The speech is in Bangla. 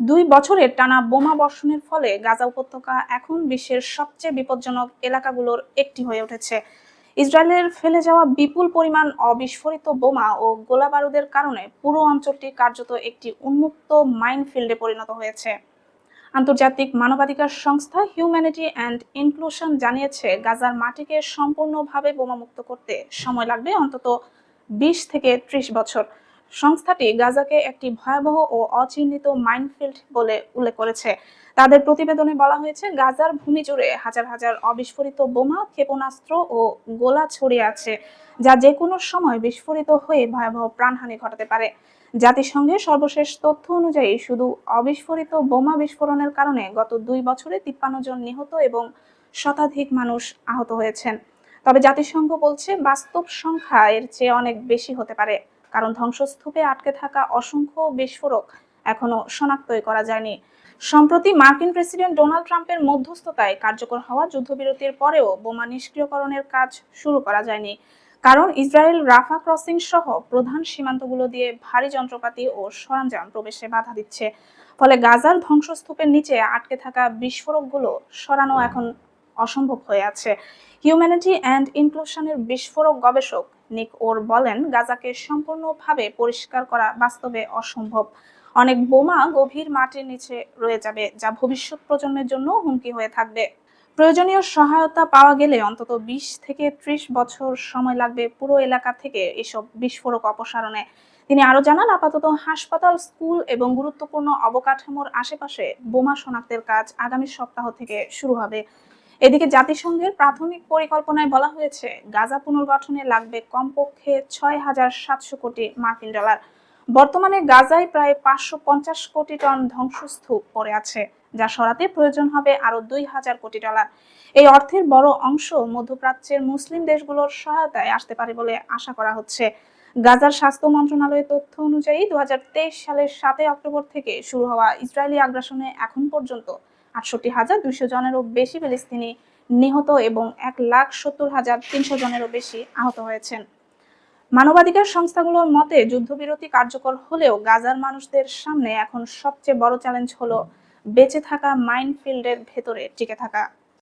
দুই বছরের টানা বোমা বর্ষণের ফলে গাজা উপত্যকা এখন বিশ্বের সবচেয়ে বিপজ্জনক এলাকাগুলোর একটি হয়ে উঠেছে। ইসরায়েলের ফেলে যাওয়া বিপুল পরিমাণ অবিস্ফোরিত বোমা ও গোলাবারুদের কারণে পুরো অঞ্চলটি কার্যত একটি উন্মুক্ত মাইনফিল্ডে পরিণত হয়েছে। আন্তর্জাতিক মানবাধিকার সংস্থা হিউম্যানিটি অ্যান্ড ইনক্লুশন জানিয়েছে, গাজার মাটিকে সম্পূর্ণভাবে বোমামুক্ত করতে সময় লাগবে অন্তত বিশ থেকে ত্রিশ বছর। সংস্থাটি গাজাকে একটি ভয়াবহ ও অচিহ্নিত মাইনফিল্ড বলে উল্লেখ করেছে। তাদের প্রতিবেদনে বলা হয়েছে, গাজার ভূমি জুড়ে হাজার হাজার অবিস্ফোরিত বোমা, ক্ষেপণাস্ত্র ও গোলা ছড়িয়ে আছে, যা যে কোনো সময় বিস্ফোরিত হয়ে ভয়াবহ প্রাণহানি ঘটাতে পারে। জাতিসংঘের সর্বশেষ তথ্য অনুযায়ী, শুধু অবিস্ফোরিত বোমা বিস্ফোরণের কারণে গত দুই বছরে তিপ্পান্ন জন নিহত এবং শতাধিক মানুষ আহত হয়েছেন। তবে জাতিসংঘ বলছে, বাস্তব সংখ্যা এর চেয়ে অনেক বেশি হতে পারে। কারণ ধ্বংসস্তূপে আটকে থাকা অসংখ্য বিস্ফোরক এখনও শনাক্তই করা যায়নি। সম্প্রতি মার্কিন প্রেসিডেন্ট ডোনাল্ড ট্রাম্পের মধ্যস্থতায় কার্যকর হওয়া যুদ্ধবিরতির পরেও বোমা নিষ্ক্রিয়করণের কাজ শুরু করা যায়নি। কারণ ইসরায়েল রাফা ক্রসিং সহ প্রধান সীমান্তগুলো দিয়ে ভারী যন্ত্রপাতি ও সরঞ্জাম প্রবেশে বাধা দিচ্ছে। ফলে গাজার ধ্বংসস্তূপের নিচে আটকে থাকা বিস্ফোরকগুলো সরানো এখন অসম্ভব হয়ে আছে। হিউম্যানিটি অ্যান্ড ইনক্লুশনের বিস্ফোরক গবেষক নিক ওর বলেন, গাজাকে সম্পূর্ণভাবে পরিষ্কার করা বাস্তবে অসম্ভব। অনেক বোমা গভীর মাটির নিচে রয়ে যাবে, যা ভবিষ্যৎ প্রজন্মের জন্য হুমকি হয়ে থাকবে। প্রয়োজনীয় সহায়তা পাওয়া গেলে অন্তত বিশ থেকে ত্রিশ বছর সময় লাগবে পুরো এলাকা থেকে এসব বিস্ফোরক অপসারণে। তিনি আরও জানান, আপাতত হাসপাতাল, স্কুল এবং গুরুত্বপূর্ণ অবকাঠামোর আশেপাশে বোমা শনাক্তের কাজ আগামী সপ্তাহ থেকে শুরু হবে। এদিকে জাতিসংঘের প্রাথমিক পরিকল্পনায় বলা হয়েছে, গাজা পুনর্গঠনে লাগবে কমপক্ষে ছয় হাজার সাতশো কোটি মার্কিন ডলার। বর্তমানে গাজায় প্রায় পাঁচশো পঞ্চাশ কোটি টন ধ্বংসস্তূপ পড়ে আছে, যা সরাতে প্রয়োজন হবে আরও দুই হাজার কোটি ডলার। এই অর্থের বড় অংশ মধ্যপ্রাচ্যের মুসলিম দেশগুলোর সহায়তায় আসতে পারে বলে আশা করা হচ্ছে। গাজার স্বাস্থ্য মন্ত্রণালয়ের তথ্য অনুযায়ী দু হাজার তেইশ সালের সাতই অক্টোবর থেকে শুরু হওয়া ইসরায়েলি আগ্রাসনে এখন পর্যন্ত আটষট্টি হাজার দুইশো জনেরও বেশি ফিলিস্তিনি নিহত এবং এক লাখ সত্তর হাজার তিনশো জনেরও বেশি আহত হয়েছেন। মানবাধিকার সংস্থাগুলোর মতে যুদ্ধবিরতি কার্যকর হলেও গাজার মানুষদের সামনে এখন সবচেয়ে বড় চ্যালেঞ্জ হলো বেঁচে থাকা মাইনফিল্ডের ভেতরে টিকে থাকা।